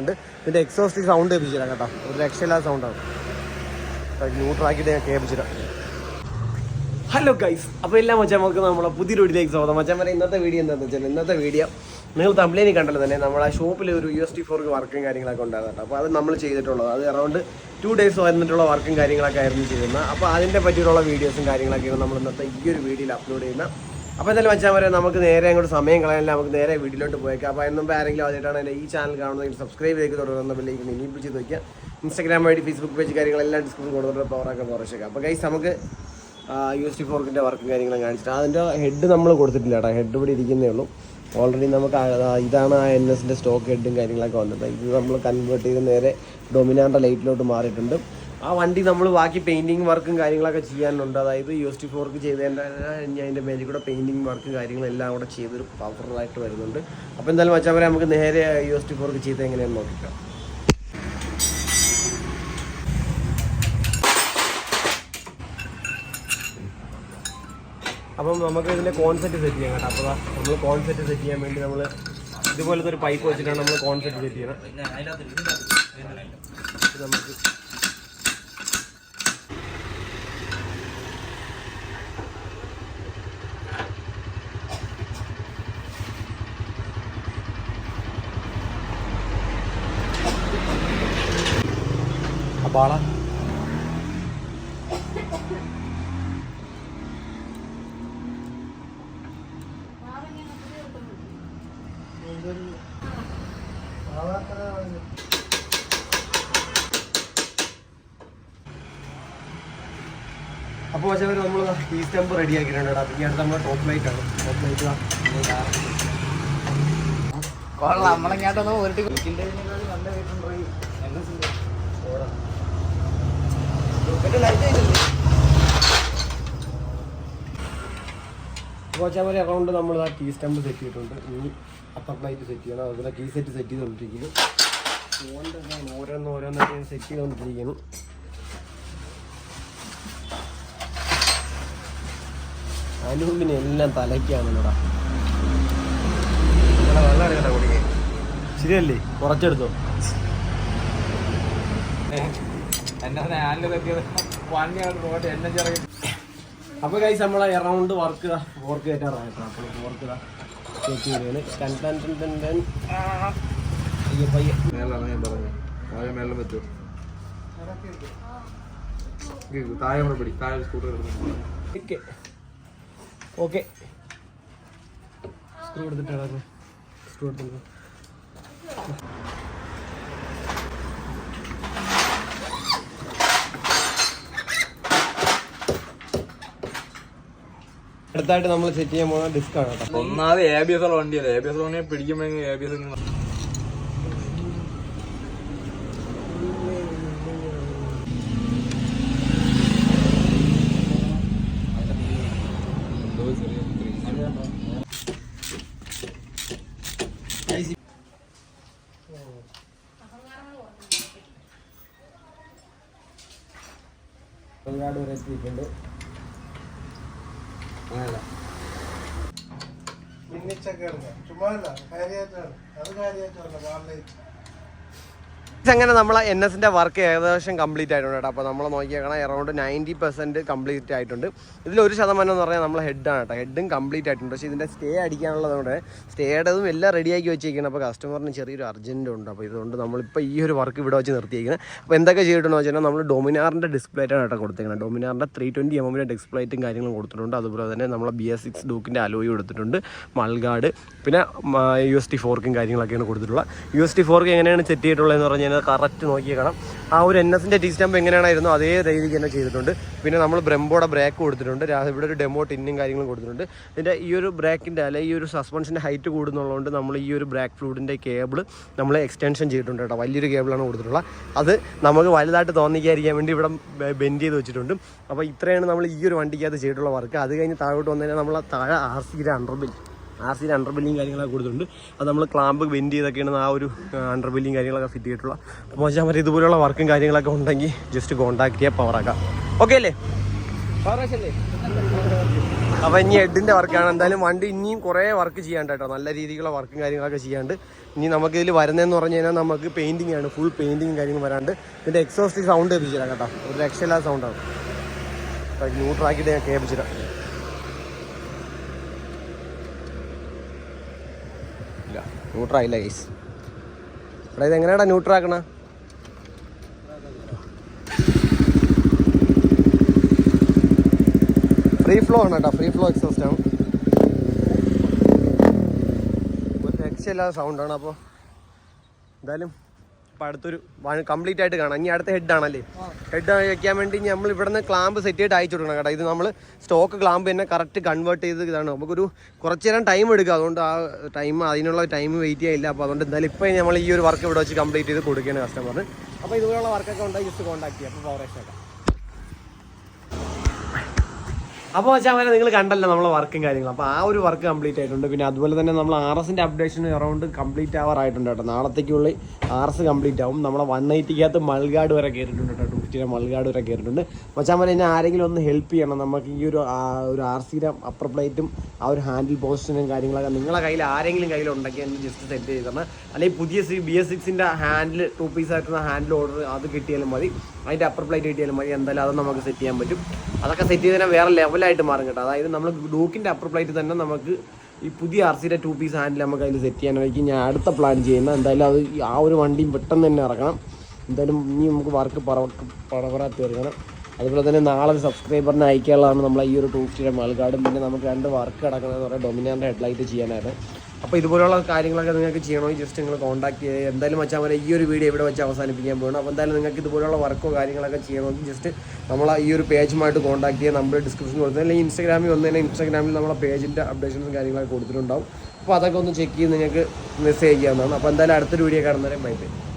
ഉണ്ട്. ഇതിന്റെ exhaust sound കേൾപ്പിച്ചില്ല കേട്ടോ. ഒരു രക്ഷയില്ലാത്ത സൗണ്ടാണ് ന്യൂട്രാക്കിയിട്ട് ഞാൻ കേൾപ്പിച്ചിരാം ഹലോ ഗൈസ് അപ്പോൾ എല്ലാം മച്ചാമ്മക്ക് നമ്മളെ പുതിയൊരു വീഡിയോയിലേക്ക് സ്വാഗതം. മച്ചാമ്മ ഇന്നത്തെ വീഡിയോ എന്താണെന്ന് വെച്ചാൽ ഇന്നത്തെ വീഡിയോ നിങ്ങൾ തമ്പ്ലേനി കണ്ടല്ലോ തന്നെ നമ്മളെ ഷോപ്പിൽ ഒരു യു എസ് ടി ഫോർക്ക് വർക്കും കാര്യങ്ങളൊക്കെ ഉണ്ടായിരുന്നു അപ്പോൾ അത് നമ്മൾ ചെയ്തിട്ടുള്ളത്. അത് അറൗണ്ട് ടു ഡേയ്സ് വന്നിട്ടുള്ള വർക്കും കാര്യങ്ങളൊക്കെ ആയിരുന്നു ചെയ്യുന്നത്. അപ്പോൾ അതിന്റെ പറ്റിയിട്ടുള്ള വീഡിയോസും കാര്യങ്ങളൊക്കെയാണ് നമ്മൾ ഇന്നത്തെ ഈ ഒരു വീഡിയോയിൽ അപ്ലോഡ് ചെയ്യുന്നത്. അപ്പോൾ എന്തായാലും വെച്ചാൽ വരെ നമുക്ക് നേരെ അങ്ങോട്ട് സമയം കളയാനില്ല നമുക്ക് നേരെ വീട്ടിലോട്ട് പോയേക്കാം. അപ്പോൾ എന്നും ആരെങ്കിലും ആദ്യമായിട്ടാണ് എന്റെ ഈ ചാനൽ കാണുന്നതെങ്കിൽ സബ്സ്ക്രൈബ് ചെയ്ത് തുടരുന്ന ബില്ലേക്ക് ഇനിയിപ്പിച്ച് വയ്ക്കുക ഇൻസ്റ്റാഗ്രാം വഴി ഫേസ്ബുക്ക് പേജ് കാര്യങ്ങളെല്ലാം ഡിസ്ക്രിപ്ഷൻ കൊടുത്തിട്ട് പവറാക്കാൻ കുറച്ചേക്കാം അപ്പോൾ ഗൈസ് നമുക്ക് യു എസ് ടി ഫോർക്കിന്റെ വർക്കും കാര്യങ്ങളും കാണിച്ചിട്ട് അതിന്റെ ഹെഡ് നമ്മൾ കൊടുത്തിട്ടില്ല കേട്ടോ. ഹെഡ് ഇവിടെ ഇരിക്കുന്നേ ഉള്ളൂ. ഓൾറെഡി നമുക്ക് ഇതാണ് ആ എൻ എസിന്റെ സ്റ്റോക്ക് ഹെഡും കാര്യങ്ങളൊക്കെ വന്നത്. ഇത് നമ്മൾ കൺവേർട്ട് ചെയ്ത് നേരെ ഡൊമിനാന്റെ ലൈറ്റിലോട്ട് മാറിയിട്ടുണ്ട്. ആ വണ്ടി നമ്മൾ ബാക്കി പെയിന്റിങ് വർക്കും കാര്യങ്ങളൊക്കെ ചെയ്യാനുണ്ട്. അതായത് യു എസ് ടി ഫോർക്ക് ചെയ്തതിന്റെ ഞാൻ അതിന്റെ മേലിൽ കൂടെ പെയിന്റിങ് വർക്കും കാര്യങ്ങളും എല്ലാം കൂടെ ചെയ്തൊരു പവർഫുള്ളായിട്ട് വരുന്നുണ്ട്. അപ്പോൾ എന്തായാലും വെച്ചാൽ നമുക്ക് നേരെ യു എസ് ടി ഫോർക്ക് ചെയ്ത് എങ്ങനെയാണെന്ന് നോക്കിക്കാം. അപ്പം നമുക്ക് ഇതിന്റെ കോൺസെപ്റ്റ് സെറ്റ് ചെയ്യാം കേട്ടോ. അപ്പോൾ നമ്മൾ കോൺസെപ്റ്റ് സെറ്റ് ചെയ്യാൻ വേണ്ടി നമ്മൾ ഇതുപോലത്തെ ഒരു പൈപ്പ് വെച്ചിട്ടാണ് നമ്മൾ കോൺസെപ്റ്റ് സെറ്റ് ചെയ്യണം. നമുക്ക് അപ്പോൾ ആളാ? അപ്പോൾ പക്ഷേ നമ്മൾ ഈ സ്റ്റെമ്പ് റെഡി ആക്കിയിട്ടുണ്ട് കേട്ടോ. അടുത്ത് നമ്മുടെ ടോപ്പ് ലൈറ്റ് ആണ്. ടോപ്പ് ലൈറ്റ് കൊള്ളാം. നമ്മളെങ്ങാട്ടൊന്നും ഒരു അപ്പോൾ വെച്ചാൽ പോലെ അക്കൗണ്ട് നമ്മൾ ആ കീ സ്റ്റമ്പ് സെറ്റ് ചെയ്തിട്ടുണ്ട്. ഇനി അപ്പർ ലൈറ്റ് സെറ്റ് ചെയ്യണം. അതുപോലെ കീ സെറ്റ് സെറ്റ് ചെയ്തുകൊണ്ടിരിക്കുന്നു ഫോണിന്റെ ഓരോന്ന് ഓരോന്നൊക്കെ സെറ്റ് ചെയ്തുകൊണ്ടിരിക്കുന്നു അനൂപിന് എല്ലാം തലയ്ക്കാണല്ലോടാ. ശരിയല്ലേ? കുറച്ചെടുത്തോ. എന്നെ ഞാനിൽ തെറ്റിയത് വണ്ടി റോഡ് എന്നെ ചെറിയ അപ്പോൾ കൈസ് നമ്മളെ എറൗണ്ട് വർക്ക് വർക്ക് കയറ്റാറായിട്ടോ അപ്പോൾ വർക്ക് സെറ്റ് ചെയ്തേന് ടൻ ടൻ ടൻ ടൻ ടൻ പയ്യെ പയ്യെ. മേലാണ് ഞാൻ പറഞ്ഞത് താഴെ മേളിലും പറ്റുമോ ഇത് താഴെ കൂടെ പിടി. താഴെ സ്കൂട്ടർ എടുക്കുന്നു ഓക്കെ ഓക്കെ സ്ക്രൂ എടുത്തിട്ട് സ്ക്രൂ എടുത്തിട്ട് അടുത്തായിട്ട് നമ്മൾ സെറ്റ് ചെയ്യാൻ പോകുന്ന ഡിസ്ക് ആണ് കേട്ടോ. ഒന്നാമത് എ ബി എസ് ഉള്ള വണ്ടിയല്ലേ? എ ബി എസ് വണ്ടി പിടിക്കുമ്പോഴെങ്കിൽ എ ബി എസ് ഒരുപാട് വരെ എത്തിയിട്ടുണ്ട് മിന്നിച്ചൊക്കെ ചുമ്മാ അല്ല കാര്യമായിട്ടാണ് അത് കാര്യമായിട്ടല്ല വാർഡ് അങ്ങനെ നമ്മളെ എൻ എസിന്റെ വർക്ക് ഏകദേശം കംപ്ലീറ്റ് ആയിട്ടുണ്ട് കേട്ടോ. അപ്പോൾ നമ്മൾ നോക്കിയേക്കണം എറൗണ്ട് നയന്റി പെർസെന്റ് കംപ്ലീറ്റ് ആയിട്ടുണ്ട്. ഇതിൽ ഒരു ശതമാനം എന്ന് പറഞ്ഞാൽ നമ്മളെ ഹെഡാണ് കേട്ടോ. ഹെഡും കംപ്ലീറ്റ് ആയിട്ടുണ്ട്. പക്ഷേ ഇതിന്റെ സ്റ്റേ അടിക്കാനുള്ളതുകൊണ്ട് സ്റ്റേയുടേതും എല്ലാം റെഡിയാക്കി വെച്ചിരിക്കണം അപ്പോൾ കസ്റ്റമറിന് ചെറിയൊരു അർജന്റ് ഉണ്ട്. അപ്പോൾ ഇതുകൊണ്ട് നമ്മളിപ്പോൾ ഈ ഒരു വർക്ക് ഇവിടെ വെച്ച് നിർത്തിയിരിക്കുന്നത് അപ്പോൾ എന്തൊക്കെ ചെയ്തിട്ടുണ്ടെന്ന് വെച്ചാൽ നമ്മൾ ഡൊമിനാറിന്റെ ഡിസ്പ്ലേറ്റാണ് കേട്ടോ കൊടുത്തേക്കുന്നത് ഡൊമിനാറിന്റെ ത്രീ ട്വന്റി എം എമ്മിന്റെ ഡിസ്പ്ലേറ്റും കാര്യങ്ങളും കൊടുത്തിട്ടുണ്ട്. അതുപോലെ തന്നെ നമ്മളെ ബി എസ് സിക്സ് ഡൂക്കിന്റെ അലോയും കൊടുത്തിട്ടുണ്ട് മൾഗാർഡ് പിന്നെ യു എസ് ടി ഫോർക്കും കാര്യങ്ങളൊക്കെയാണ് കൊടുത്തിട്ടുള്ളത്. യു എസ് ടി ഫോർക്ക് എങ്ങനെയാണ് സെറ്റ് ചെയ്തിട്ടുള്ളതെന്ന് പറഞ്ഞു കഴിഞ്ഞാൽ കറക്റ്റ് നോക്കിയേക്കണം. ആ ഒരു എൻ എസിന്റെ ടി സ്റ്റാമ്പ് എങ്ങനെയാണായിരുന്നു അതേ രീതിക്ക് തന്നെ ചെയ്തിട്ടുണ്ട്. പിന്നെ നമ്മൾ ബ്രംബോടെ ബ്രേക്ക് കൊടുത്തിട്ടുണ്ട്. ഇവിടെ ഒരു ഡെമോ ടിന്നും കാര്യങ്ങളും കൊടുത്തിട്ടുണ്ട്. ഇതിന്റെ ഈ ഒരു ബ്രേക്കിന്റെ അല്ലെ ഈ ഒരു സസ്പെൻഷന്റെ ഹൈറ്റ് കൂടുന്നുള്ളതുകൊണ്ട് നമ്മൾ ഈ ഒരു ബ്രേക്ക് ഫ്ലൂഡിന്റെ കേബിൾ നമ്മൾ എക്സ്റ്റൻഷൻ ചെയ്തിട്ടുണ്ട് കേട്ടോ. വലിയൊരു കേബിളാണ് കൊടുത്തിട്ടുള്ളത്. അത് നമുക്ക് വലുതായിട്ട് തോന്നിക്കാതിരിക്കാൻ വേണ്ടി ഇവിടെ ബെൻഡ് ചെയ്ത് വെച്ചിട്ടുണ്ട്. അപ്പോൾ ഇത്രയാണ് നമ്മൾ ഈ ഒരു വണ്ടിക്കകത്ത് ചെയ്തിട്ടുള്ള വർക്ക് അത് കഴിഞ്ഞ് താഴോട്ട് വന്നു കഴിഞ്ഞാൽ നമ്മൾ താഴെ ആർ സിയുടെ അണ്ടർ ബിൽ ആർ സിയിൽ അണ്ടർ ബില്ലിങ് കാര്യങ്ങളൊക്കെ കൊടുത്തിട്ടുണ്ട്. അത് നമ്മൾ ക്ലാമ്പ് ബെൻഡ് ചെയ്തൊക്കെയാണ് ആ ഒരു അണ്ടർ ബില്ലിങ് കാര്യങ്ങളൊക്കെ ഫിറ്റ് ചെയ്തിട്ടുള്ളത് അപ്പോൾ വെച്ചാൽ മറ്റേ ഇതുപോലുള്ള വർക്കും കാര്യങ്ങളൊക്കെ ഉണ്ടെങ്കിൽ ജസ്റ്റ് കോൺടാക്ട് ചെയ്യാം പവറാക്കാം ഓക്കെ അല്ലേ? അപ്പോൾ ഇനി ഹെഡിന്റെ വർക്കാണ് എന്തായാലും വണ്ടി ഇനിയും കുറേ വർക്ക് ചെയ്യാണ്ട് കേട്ടോ. നല്ല രീതിയിലുള്ള വർക്കും കാര്യങ്ങളൊക്കെ ചെയ്യാണ്ട് ഇനി നമുക്ക് ഇതിൽ വരുന്നതെന്ന് പറഞ്ഞു കഴിഞ്ഞാൽ നമുക്ക് പെയിന്റിംഗ് ആണ്. ഫുൾ പെയിന്റിങ് കാര്യങ്ങൾ വരാണ്ട് ഇതിന്റെ എക്സോസ്റ്റ് സൗണ്ട് കേൾപ്പിച്ചില്ല കേട്ടോ. ഒരു രക്ഷയില്ലാത്ത സൗണ്ടാണ് ന്യൂട്രാക്കിയിട്ട് ഞാൻ കേൾപ്പിച്ചില്ല ന്യൂട്രായില്ല ഗൈസ് എടാ ഇത് എങ്ങനെയാടാ ന്യൂട്രാക്കണ ഫ്രീ ഫ്ലോ ആണ് കേട്ടോ ഫ്രീ ഫ്ലോ എക്സോസ്റ്റ് ആണ്. ഒരു രക്ഷയില്ലാത്ത സൗണ്ടാണ് അപ്പോൾ എന്തായാലും ഇപ്പം അടുത്തൊരു കംപ്ലീറ്റ് ആയിട്ട് കാണാം. ഇനി അടുത്ത ഹെഡ് ആണല്ലേ? ഹെഡ് വയ്ക്കാൻ വേണ്ടി നമ്മൾ ഇവിടുന്ന് ക്ലാമ്പ് സെറ്റ് ചെയ്തിട്ട് അയച്ചു കൊടുക്കണം കേട്ടോ. ഇത് നമ്മൾ സ്റ്റോക്ക് ക്ലാമ്പ് തന്നെ കറക്റ്റ് കൺവേർട്ട് ചെയ്ത് ഇതാണ്. നമുക്കൊരു കുറച്ച് നേരം ടൈം എടുക്കുക അതുകൊണ്ട് ആ ടൈം അതിനുള്ള ടൈം വെയിറ്റ് ചെയ്യില്ല അപ്പോൾ അതുകൊണ്ട് എന്തായാലും ഇപ്പോൾ നമ്മൾ ഈ ഒരു വർക്ക് ഇവിടെ വെച്ച് കംപ്ലീറ്റ് ചെയ്ത് കൊടുക്കുകയാണ് കസ്റ്റമറിന് അപ്പോൾ ഇതുപോലുള്ള വർക്കൊക്കെ ഉണ്ടെങ്കിൽ ജസ്റ്റ് കോൺടാക്ട് ചെയ്യാം. അപ്പോൾ പവർ അപ്പോൾ വെച്ചാൽ അവരെ നിങ്ങൾ കണ്ടല്ലോ നമ്മളെ വർക്കും കാര്യങ്ങളും. അപ്പോൾ ആ ഒരു വർക്ക് കംപ്ലീറ്റ് ആയിട്ടുണ്ട്. പിന്നെ അതുപോലെ തന്നെ നമ്മൾ ആർ എസിന്റെ അപ്ഡേഷൻ അറൗണ്ട് കംപ്ലീറ്റ് ആവാറായിട്ടുണ്ട് കേട്ടോ. നാളത്തേക്കുള്ളിൽ ആർ എസ് കംപ്ലീറ്റ് ആവും. നമ്മളെ വൺ എയ്റ്റിക്കകത്ത് മൾഗാട് വരെ കയറിയിട്ടുണ്ട് കേട്ടോ. ടു ഫിഫ്റ്റിയുടെ മൾഗാട് വരെ കയറിയിട്ടുണ്ട് പോലെ ഇനി ആരെങ്കിലും ഒന്ന് ഹെൽപ്പ് ചെയ്യണം. നമുക്ക് ഈ ഒരു ഒരു ആർ സിയുടെ അപ്പർ പ്ലേറ്റും ആ ഒരു ഹാൻഡിൽ പോസ്റ്റിനും കാര്യങ്ങളൊക്കെ നിങ്ങളെ കയ്യിൽ ആരെങ്കിലും കയ്യിൽ ഉണ്ടെങ്കിൽ ഒന്ന് ജസ്റ്റ് സെറ്റ് ചെയ്ത് തരണം. അല്ലെങ്കിൽ പുതിയ സി ബി എസ് സിക്സിന്റെ ഹാൻഡിൽ ടു പീസ് ആയിട്ടുള്ള ഹാൻഡിൽ ഓർഡർ അത് കിട്ടിയാലും മതി. അതിന്റെ അപ്പർ പ്ലേറ്റ് കിട്ടിയാലും മതി. എന്തായാലും അത് നമുക്ക് സെറ്റ് ചെയ്യാൻ പറ്റും. അതൊക്കെ സെറ്റ് ചെയ്ത് തന്നെ വേറെ ലെവലായിട്ട് മാറും കേട്ടോ. അതായത് നമ്മൾ ഡൂക്കിന്റെ അപ്പർ പ്ലേറ്റ് തന്നെ നമുക്ക് ഈ പുതിയ ആർ സിയുടെ ടു പീസ് ഹാൻഡിൽ നമുക്ക് അതിൽ സെറ്റ് ചെയ്യാനായിരിക്കും ഞാൻ അടുത്ത പ്ലാൻ ചെയ്യുന്നത്. എന്തായാലും അത് ആ ഒരു വണ്ടിയും പെട്ടെന്ന് തന്നെ ഇറക്കണം. എന്തായാലും ഇനി നമുക്ക് വർക്ക് പറവക്ക് പടവറ തീർക്കണം അതുപോലെ തന്നെ നാളെ ഒരു സബ്സ്ക്രൈബറിനെ അയക്കാനുള്ളതാണ് നമ്മളെ ഈ ഒരു ടൂ ഫിഫ്റ്റിയുടെ മൽഗാർഡും പിന്നെ നമുക്ക് രണ്ട് വർക്ക് കിടക്കുന്നത് പറയാം ഡൊമിനാന്റെ ഹെഡ്ലൈറ്റ് ചെയ്യാനായിട്ട് അപ്പോൾ ഇതുപോലുള്ള കാര്യങ്ങളൊക്കെ നിങ്ങൾക്ക് ചെയ്യണമെങ്കിൽ ജസ്റ്റ് നിങ്ങൾ കോൺടാക്ട് ചെയ്യുക എന്തായാലും വെച്ചാൽ വരെ ഈ ഒരു വീഡിയോ ഇവിടെ വെച്ച് അവസാനിപ്പിക്കാൻ പോകണം അപ്പോൾ എന്തായാലും നിങ്ങൾക്ക് ഇതുപോലുള്ള വർക്കോ കാര്യങ്ങളൊക്കെ ചെയ്യണമെങ്കിൽ ജസ്റ്റ് നമ്മൾ ഈ ഒരു പേജുമായിട്ട് കോൺടാക്ട് ചെയ്യുക നമ്മുടെ ഡിസ്ക്രിപ്ഷൻ കൊടുത്തത് അല്ലെങ്കിൽ ഇൻസ്റ്റാഗ്രാമിൽ വന്നു കഴിഞ്ഞാൽ ഇൻസ്റ്റാഗ്രാമിൽ നമ്മളെ പേജിന്റെ അപ്ഡേഷൻസും കാര്യങ്ങളൊക്കെ കൊടുത്തിട്ടുണ്ടാവും. അപ്പോൾ അതൊക്കെ ഒന്ന് ചെക്ക് ചെയ്ത് നിങ്ങൾക്ക് മെസ്സേജ് ചെയ്യാവുന്നതാണ്. അപ്പോൾ എന്തായാലും അടുത്തൊരു വീഡിയോ കാണുന്നവരെ ബൈ ബൈ